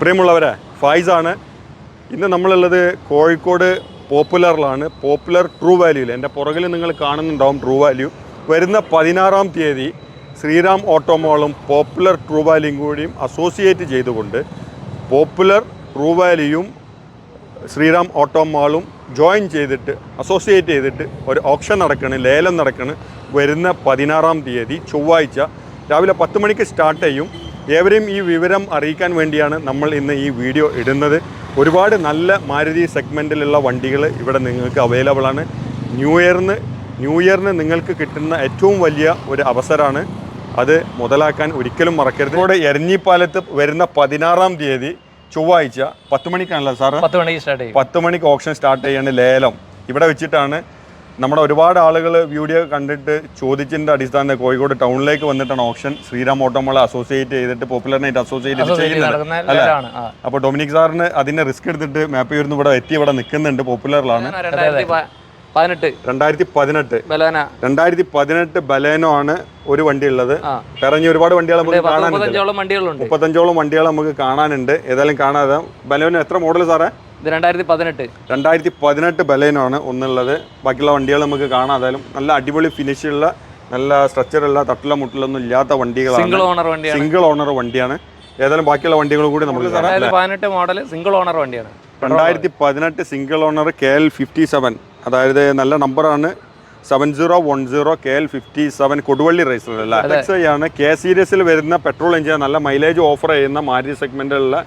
പ്രിയമുള്ളവരെ ഫായിസാണ് ഇന്ന് നമ്മളുള്ളത് കോഴിക്കോട് പോപ്പുലറിലാണ്. പോപ്പുലർ ട്രൂ വാല്യൂയിൽ എന്റെ പുറകിൽ നിങ്ങൾ കാണുന്നുണ്ടാവും ട്രൂ വാല്യൂ. വരുന്ന പതിനാറാം തീയതി ശ്രീറാം ഓട്ടോമോളും പോപ്പുലർ ട്രൂ വാല്യൂയും കൂടിയും അസോസിയേറ്റ് ചെയ്തുകൊണ്ട് പോപ്പുലർ ട്രൂ വാല്യൂയും ശ്രീറാം ഓട്ടോമോളും ജോയിൻ ചെയ്തിട്ട് അസോസിയേറ്റ് ചെയ്തിട്ട് ഒരു ഓപ്ഷൻ നടക്കണ് ലേലം നടക്കണ് വരുന്ന പതിനാറാം തീയതി ചൊവ്വാഴ്ച. രാവിലെ പത്ത് മണിക്ക് സ്റ്റാർട്ട് ചെയ്യും. ഏവരെയും ഈ വിവരം അറിയിക്കാൻ വേണ്ടിയാണ് നമ്മൾ ഇന്ന് ഈ വീഡിയോ ഇടുന്നത്. ഒരുപാട് നല്ല മാരുതി സെഗ്മെന്റിലുള്ള വണ്ടികൾ ഇവിടെ നിങ്ങൾക്ക് അവൈലബിൾ ആണ്. ന്യൂ ഇയറിന് ന്യൂ ഇയറിന് നിങ്ങൾക്ക് കിട്ടുന്ന ഏറ്റവും വലിയ ഒരു അവസരമാണ് അത് മുതലാക്കാൻ ഒരിക്കലും മറക്കരുത്. ഇവിടെ എരഞ്ഞിപ്പാലത്ത് വരുന്ന പതിനാറാം തീയതി ചൊവ്വാഴ്ച പത്ത് മണിക്കാണല്ലോ സാറ്? പത്ത് മണിക്ക് സ്റ്റാർട്ട് ചെയ്യും. പത്ത് മണിക്ക് ഓപ്ഷൻ സ്റ്റാർട്ട് ചെയ്യാണ് ലേലം. ഇവിടെ വെച്ചിട്ടാണ് നമ്മുടെ ഒരുപാട് ആളുകൾ വീഡിയോ കണ്ടിട്ട് ചോദിച്ചതിന്റെ അടിസ്ഥാനത്തിൽ കോഴിക്കോട് ടൗണിലേക്ക് വന്നിട്ടാണ് ഓപ്ഷൻ ശ്രീറാം ഓട്ടോമോളെ അസോസിയേറ്റ് ചെയ്തിട്ട് പോപ്പുലർ പോപ്പുലറിനായിട്ട് അസോസിയേറ്റ് ചെയ്യുന്നത് അല്ലേ? അപ്പോൾ ഡൊമിനിക് സാറിന് അതിനെ റിസ്ക് എടുത്തിട്ട് മാപ്പ് ചെയ്യുന്ന ഇവിടെ എത്തി ഇവിടെ നിൽക്കുന്നുണ്ട് പോപ്പുലറിലാണ് പതിനെട്ട് രണ്ടായിരത്തി പതിനെട്ട് ബലോന രണ്ടായിരത്തി പതിനെട്ട്. ബലേനോ. ആണ് ഒരു വണ്ടി ഉള്ളത് ആ ഒരുപാട് വണ്ടികൾ നമുക്ക് കാണാനുണ്ട്. മുപ്പത്തഞ്ചോളം വണ്ടികൾ നമുക്ക് കാണാനുണ്ട്. ഏതായാലും കാണാതെ ബലേനോ എത്ര മോഡൽ സാറേ? ഇത് രണ്ടായിരത്തി പതിനെട്ട് രണ്ടായിരത്തി പതിനെട്ട് ബലേനാണ് ഒന്നുള്ളത്. ബാക്കിയുള്ള വണ്ടികൾ നമുക്ക് കാണാതായാലും നല്ല അടിപൊളി ഫിനിഷുള്ള നല്ല സ്ട്രക്ചറുള്ള തട്ടില മുട്ടിലൊന്നും ഇല്ലാത്ത വണ്ടികളാണ്. സിംഗിൾ ഓണർ വണ്ടിയാണ്. സിംഗിൾ ഓണർ വണ്ടിയാണ്. ഏതായാലും ബാക്കിയുള്ള വണ്ടികളും കൂടി നമുക്ക് കാണാം. പതിനെട്ട് മോഡൽ സിംഗിൾ ഓണർ വണ്ടിയാണ്. രണ്ടായിരത്തി പതിനെട്ട് single owner K L fifty seven അതായത് നല്ല നമ്പറാണ് seven zero one zero K L fifty seven Koduvally razor അല്ല ആണ്. കെ സീരീസിൽ വരുന്ന പെട്രോൾ എഞ്ചിൻ നല്ല മൈലേജ് ഓഫർ ചെയ്യുന്ന മാരുതി സെഗ്മെന്റിലുള്ള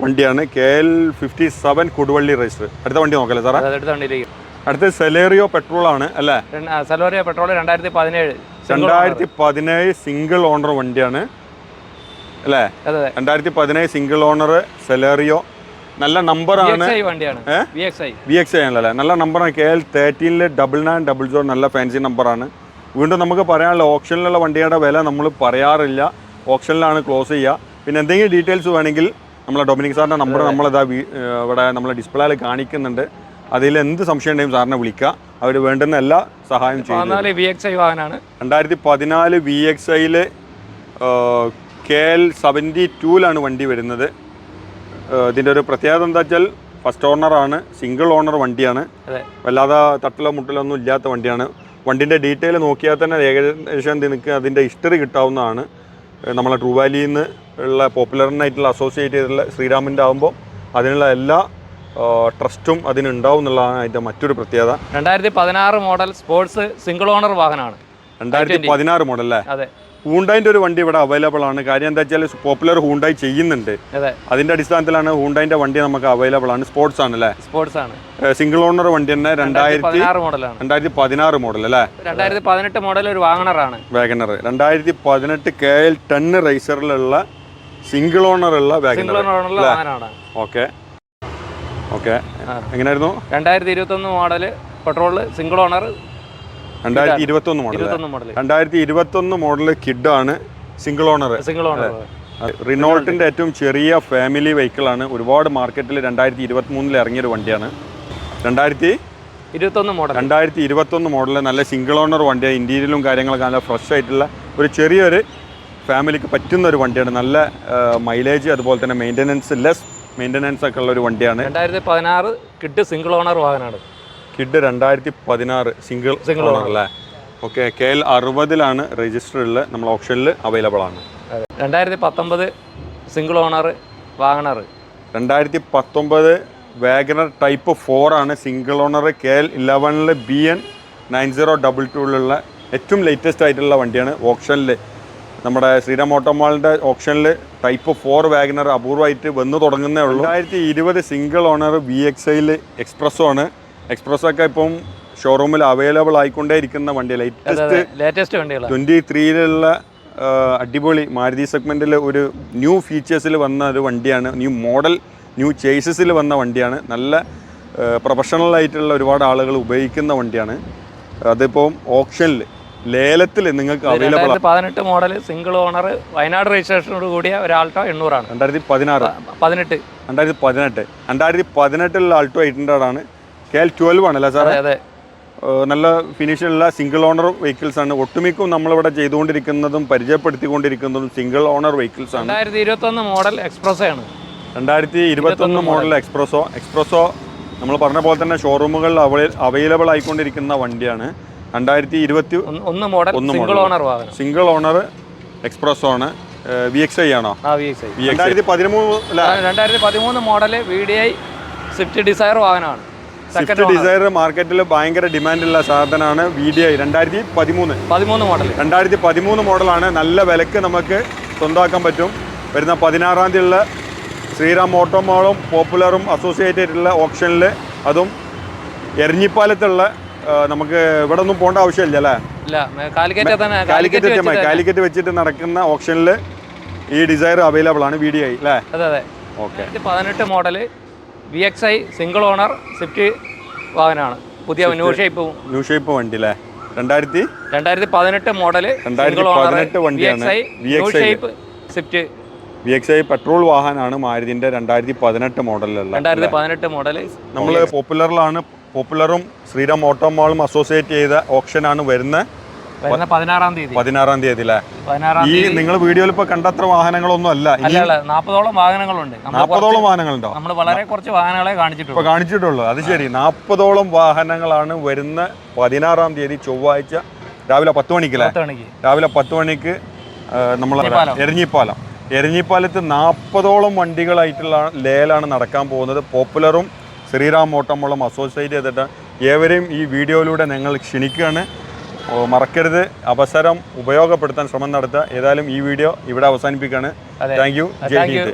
വണ്ടിയാണ് K L fifty seven Koduvally register അടുത്ത വണ്ടി നോക്കല്ലേ സാറേ? അടുത്ത വണ്ടിയിലേക്ക്. അടുത്ത സെലേറിയോ പെട്രോൾ ആണ് അല്ലേ? സെലോറിയോ പെട്രോൾ രണ്ടായിരത്തി പതിനേഴ് രണ്ടായിരത്തി പതിനേഴ് സിംഗിൾ ഓണർ വണ്ടിയാണ് അല്ലേ? രണ്ടായിരത്തി പതിനേഴ് സിംഗിൾ ഓണർ സെലേറിയോ. നല്ല നമ്പർ ആണ്. X I V X I ആണല്ലേ നല്ല നമ്പറാണ് കെ എൽ തേർട്ടീനിൽ ഡബിൾ നയൻ ഡബിൾ സീറോ നല്ല ഫാൻസി നമ്പറാണ് വീണ്ടും നമുക്ക് പറയാനുള്ള ഓപ്ഷനിലുള്ള വണ്ടിയുടെ വില നമ്മൾ പറയാറില്ല. ഓപ്ഷനിലാണ് ക്ലോസ് ചെയ്യുക. പിന്നെ എന്തെങ്കിലും ഡീറ്റെയിൽസ് വേണമെങ്കിൽ നമ്മളെ ഡൊമിനിക് സാറിന്റെ നമ്പർ നമ്മളിതാ ഇവിടെ നമ്മളെ ഡിസ്പ്ലേയിൽ കാണിക്കുന്നുണ്ട്. അതിൽ എന്ത് സംശയം ഉണ്ടെങ്കിലും സാറിനെ വിളിക്കുക. അവർ വേണ്ടുന്ന എല്ലാ സഹായം ചെയ്യും പതിനാല് വി എക്സ് ഐ വാഹനമാണ് രണ്ടായിരത്തി പതിനാല് വി എക്സ് ഐയിൽ കെ എൽ സെവന്റി ടൂലാണ് വണ്ടി വരുന്നത്. ഇതിന്റെ ഒരു പ്രത്യേകത എന്താ വെച്ചാൽ ഫസ്റ്റ് ഓണറാണ് സിംഗിൾ ഓണർ വണ്ടിയാണ്. വല്ലാതെ തട്ടിലോ മുട്ടിലോ ഒന്നും ഇല്ലാത്ത വണ്ടിയാണ്. വണ്ടിന്റെ ഡീറ്റെയിൽ നോക്കിയാൽ തന്നെ ഏകദേശം നിനക്ക് അതിന്റെ ഹിസ്റ്ററി കിട്ടാവുന്നതാണ്. നമ്മളെ ട്രൂ വാലിയിൽ നിന്ന് ഉള്ള പോപ്പുലറിനായിട്ടുള്ള അസോസിയേറ്റ് ചെയ്തിട്ടുള്ള ശ്രീരാമിന്റെ ആകുമ്പോൾ അതിനുള്ള എല്ലാ ട്രസ്റ്റും അതിനുണ്ടാവും എന്നുള്ളതാണ് അതിന്റെ മറ്റൊരു പ്രത്യേകത. രണ്ടായിരത്തി പതിനാറ് മോഡൽ സ്പോർട്സ് സിംഗിൾ ഓണർ വാഹനമാണ്. രണ്ടായിരത്തി പതിനാറ് മോഡൽ അല്ലേ? അതെ. ഹൂണ്ടായിന്റെ ഒരു വണ്ടി ഇവിടെ അവൈലബിൾ ആണ്. കാര്യം എന്താ വെച്ചാൽ പോപ്പുലർ ഹൂണ്ടായി ചെയ്യുന്നുണ്ട്. അതിന്റെ അടിസ്ഥാനത്തിലാണ് ഹൂണ്ടായിന്റെ വണ്ടി നമുക്ക് അവൈലബിൾ ആണ്. സ്പോർട്സ് ആണ് അല്ലേ? സ്പോർട്സ് ആണ്. സിംഗിൾ ഓണർ വണ്ടി തന്നെ രണ്ടായിരത്തി രണ്ടായിരത്തി പതിനാറ് മോഡൽ അല്ലേ? രണ്ടായിരത്തി പതിനെട്ട് മോഡൽ ഒരു വാഗണറാണ് വാഗനർ രണ്ടായിരത്തി പതിനെട്ട് കെ എൽ ടെൻ റൈസറിലുള്ള സിംഗിൾ ഓണർ ഉള്ള വാഗണർ ഓക്കെ ഓക്കെ. എങ്ങനെയായിരുന്നു രണ്ടായിരത്തി ഇരുപത്തി ഒന്ന് മോഡൽ പെട്രോൾ സിംഗിൾ ഓണർ രണ്ടായിരത്തി ഇരുപത്തൊന്ന് മോഡൽ ഇരുപത്തൊന്ന് മോഡൽ രണ്ടായിരത്തി ഇരുപത്തൊന്ന് മോഡൽ കിഡാണ് സിംഗിൾ ഓണർ സിംഗിൾ ഓണർ റിനോൾട്ടിന്റെ ഏറ്റവും ചെറിയ ഫാമിലി വെഹിക്കിളാണ് ഒരുപാട് മാർക്കറ്റിൽ രണ്ടായിരത്തി ഇരുപത്തി മൂന്നിൽ ഇറങ്ങിയൊരു വണ്ടിയാണ്. രണ്ടായിരത്തി ഇരുപത്തൊന്ന് മോഡൽ രണ്ടായിരത്തി ഇരുപത്തൊന്ന് മോഡൽ നല്ല സിംഗിൾ ഓണർ വണ്ടിയാണ്. ഇന്റീരിയലും കാര്യങ്ങളൊക്കെ നല്ല ഫ്രഷ് ആയിട്ടുള്ള ഒരു ചെറിയൊരു ഫാമിലിക്ക് പറ്റുന്ന ഒരു വണ്ടിയാണ്. നല്ല മൈലേജ് അതുപോലെ തന്നെ മെയിന്റനൻസ് ലെസ് മെയിന്റനൻസ് ഒക്കെ ഉള്ള ഒരു വണ്ടിയാണ്. രണ്ടായിരത്തി പതിനാറ് കിഡ് സിംഗിൾ ഓണർ വാഹനമാണ്. കിഡ് രണ്ടായിരത്തി പതിനാറ് സിംഗിൾ സിംഗിൾ ഓണർ അല്ലേ? ഓക്കെ കെ എൽ അറുപതിലാണ് രജിസ്റ്റർ ഉള്ളത് നമ്മൾ ഓപ്ഷനിൽ അവൈലബിൾ ആണ്. രണ്ടായിരത്തി പത്തൊമ്പത് സിംഗിൾ ഓണർ വാഗണർ. രണ്ടായിരത്തി പത്തൊമ്പത് വാഗണർ ടൈപ്പ് ഫോർ ആണ് സിംഗിൾ ഓണർ. കെ എൽ ഇലവനിൽ B N nine zero double ടൂളിലുള്ള ഏറ്റവും ലേറ്റസ്റ്റ് ആയിട്ടുള്ള വണ്ടിയാണ്. ഓപ്ഷനിൽ നമ്മുടെ ശ്രീരാം ഓട്ടോമാളിന്റെ ഓപ്ഷനിൽ ടൈപ്പ് ഫോർ വാഗനർ അപൂർവമായിട്ട് വന്നു തുടങ്ങുന്നേ ഉള്ളൂ. രണ്ടായിരത്തി ഇരുപത് സിംഗിൾ ഓണർ വി എക്സ് ഐയിൽ എക്സ്പ്രസ്സോ ആണ്. എക്സ്പ്രസ് ഒക്കെ ഇപ്പം ഷോറൂമിൽ അവൈലബിൾ ആയിക്കൊണ്ടേ ഇരിക്കുന്ന വണ്ടി ലേറ്റസ്റ്റ് ലേറ്റസ്റ്റ് വണ്ടികളാണ് ട്വന്റി ത്രീയിലുള്ള അടിപൊളി മാരുതി സെഗ്മെന്റിൽ ഒരു ന്യൂ ഫീച്ചേഴ്സിൽ വന്ന ഒരു വണ്ടിയാണ്. ന്യൂ മോഡൽ ന്യൂ ചേസസിൽ വന്ന വണ്ടിയാണ്. നല്ല പ്രൊഫഷണൽ ആയിട്ടുള്ള ഒരുപാട് ആളുകൾ ഉപയോഗിക്കുന്ന വണ്ടിയാണ്. അതിപ്പോൾ ഓപ്ഷനിൽ ലേലത്തിൽ നിങ്ങൾക്ക് അവൈലബിൾ പതിനെട്ട് മോഡൽ സിംഗിൾ ഓണർ വയനാട് രജിസ്ട്രേഷനോട് കൂടിയ ഒരു ആൾട്ടോ എണ്ണൂറാണ്. രണ്ടായിരത്തി പതിനാറ്. പതിനെട്ട്. രണ്ടായിരത്തി പതിനെട്ട്. രണ്ടായിരത്തി പതിനെട്ടിലുള്ള ആൾട്ടോ എയ്റ്റ് ഹൺഡ്രഡ് ആണ്. കെ എൽ ട്വൽവ് ആണല്ലേ സാറേ? അതെ നല്ല ഫിനിഷുള്ള സിംഗിൾ ഓണർ വെഹിക്കിൾസ് ആണ്. ഒട്ടുമിക്കും നമ്മളിവിടെ ചെയ്തുകൊണ്ടിരിക്കുന്നതും പരിചയപ്പെടുത്തിക്കൊണ്ടിരിക്കുന്നതും സിംഗിൾ ഓണർ വെഹിക്കിൾസ് ആണ്. രണ്ടായിരത്തി ഇരുപത്തൊന്ന് മോഡൽ എക്സ്പ്രസ് ആണ്. രണ്ടായിരത്തി ഇരുപത്തൊന്ന് മോഡൽ എക്സ്പ്രസോ എക്സ്പ്രസോ നമ്മൾ പറഞ്ഞ പോലെ തന്നെ ഷോറൂമുകളിൽ അവൈലബിൾ ആയിക്കൊണ്ടിരിക്കുന്ന വണ്ടിയാണ്. രണ്ടായിരത്തി ഇരുപത്തി ഒന്ന് model single owner single owner Espresso ആണ്. വി എക്സ് ഐ ആണോ? രണ്ടായിരത്തി പതിമൂന്ന് model V D I Swift Dzire വാഹനമാണ്. സ്വിഫ്റ്റ് ഡിസൈർ മാർക്കറ്റിൽ ഭയങ്കര ഡിമാൻഡുള്ള സാധനമാണ് വി ഡി ഐ രണ്ടായിരത്തി പതിമൂന്ന് പതിമൂന്ന് മോഡൽ രണ്ടായിരത്തി പതിമൂന്ന് മോഡലാണ് നല്ല വിലക്ക് നമുക്ക് സ്വന്തമാക്കാൻ പറ്റും. വരുന്ന പതിനാറാം തീയതിയുള്ള ശ്രീറാം ഓട്ടോമോളും പോപ്പുലറും അസോസിയേറ്റഡ് ആയിട്ടുള്ള ഓപ്ഷനിൽ അതും എരഞ്ഞിപ്പാലത്തുള്ള നമുക്ക് ഇവിടെ ഒന്നും പോകേണ്ട ആവശ്യമില്ല അല്ലേ? കാലിക്കറ്റ് കാലിക്കറ്റ് വെച്ചിട്ട് നടക്കുന്ന ഓപ്ഷനിൽ ഈ ഡിസൈർ അവൈലബിൾ ആണ് വി ഡി ഐ അല്ലേ? അതെ അതെ. ഓക്കെ പതിനെട്ട് model V X I single owner Swift വാഹനമാണ്. പുതിയ ന്യൂ ഷേപ്പ് ന്യൂ ഷേപ്പ് വണ്ടി അല്ലേ രണ്ടായിരത്തി രണ്ടായിരത്തി പതിനെട്ട് മോഡൽ സിംഗിൾ ഓണർ വണ്ടിയാണ്. New. Shape Swift V X I petrol വാഹനമാണ് മാരുതിന്റെ രണ്ടായിരത്തി പതിനെട്ട് മോഡലിലുള്ള രണ്ടായിരത്തി പതിനെട്ട് മോഡൽ നമ്മൾ പോപ്പുലറിലാണ് പോപ്പുലറും ശ്രീറാം ഓട്ടോമോളും അസോസിയേറ്റ് ചെയ്ത ഓപ്ഷനാണ് വരുന്നത്. വരുന്ന പതിനാറാം തീയതി. പതിനാറാം തീയതി അല്ലേ? ഈ നിങ്ങൾ വീഡിയോയിൽ ഇപ്പൊ കണ്ടത്ര വാഹനങ്ങളൊന്നും അല്ല. അല്ല നാൽപ്പതോളം വാഹനങ്ങളുണ്ട്. നാൽപ്പതോളം വാഹനങ്ങളുണ്ടോ? നമ്മൾ വളരെ കുറച്ച് വാഹനങ്ങളെ കാണിച്ചിട്ടുള്ളൂ. കാണിച്ചിട്ടുള്ളൂ. അത് ശരി. നാൽപ്പതോളം വാഹനങ്ങളാണ് വരുന്ന പതിനാറാം തീയതി ചൊവ്വാഴ്ച രാവിലെ പത്ത് മണിക്കല്ലേ രാവിലെ പത്ത് മണിക്ക് നമ്മൾ എരഞ്ഞിപ്പാലം. എരഞ്ഞിപ്പാലം. എരഞ്ഞിപ്പാലത്ത് നാൽപ്പതോളം വണ്ടികളായിട്ടുള്ള ലേലാണ് നടക്കാൻ പോകുന്നത്. പോപ്പുലറും ശ്രീറാം ഓട്ടമോളം അസോസിയേറ്റ് ചെയ്തിട്ട് ഏവരെയും ഈ വീഡിയോയിലൂടെ ഞങ്ങൾ ക്ഷണിക്കുകയാണ്. മറക്കരുത്. അവസരം ഉപയോഗപ്പെടുത്താൻ ശ്രമം നടത്തുക. ഏതായാലും ഈ വീഡിയോ ഇവിടെ അവസാനിപ്പിക്കുകയാണ്. താങ്ക് യു ജയ് ഹിന്ദ്.